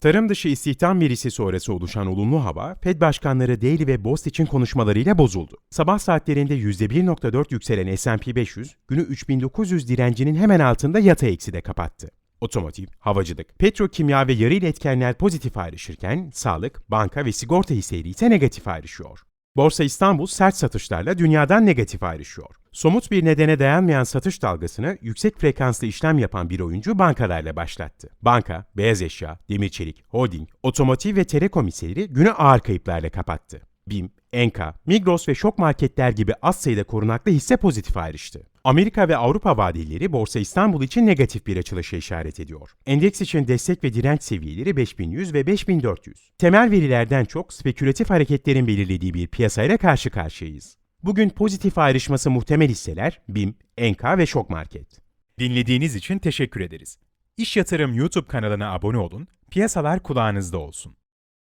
Tarım dışı istihdam verisi sonrası oluşan olumlu hava, Fed başkanları Daly ve Bost için konuşmalarıyla bozuldu. Sabah saatlerinde %1.4 yükselen S&P 500, günü 3900 direncinin hemen altında yatay ekside kapattı. Otomotiv, havacılık, petrokimya ve yarı iletkenler pozitif ayrışırken, sağlık, banka ve sigorta hisseleri ise negatif ayrışıyor. Borsa İstanbul sert satışlarla dünyadan negatif ayrışıyor. Somut bir nedene dayanmayan satış dalgasını yüksek frekanslı işlem yapan bir oyuncu bankalarla başlattı. Banka, beyaz eşya, demir çelik, holding, otomotiv ve telekom hisseleri günü ağır kayıplarla kapattı. BİM, Enka, Migros ve şok marketler gibi az sayıda korunaklı hisse pozitif ayrıştı. Amerika ve Avrupa vadeleri Borsa İstanbul için negatif bir açılışa işaret ediyor. Endeks için destek ve direnç seviyeleri 5100 ve 5400. Temel verilerden çok spekülatif hareketlerin belirlediği bir piyasayla karşı karşıyayız. Bugün pozitif ayrışması muhtemel hisseler BİM, Enka ve şok market. Dinlediğiniz için teşekkür ederiz. İş Yatırım YouTube kanalına abone olun, piyasalar kulağınızda olsun.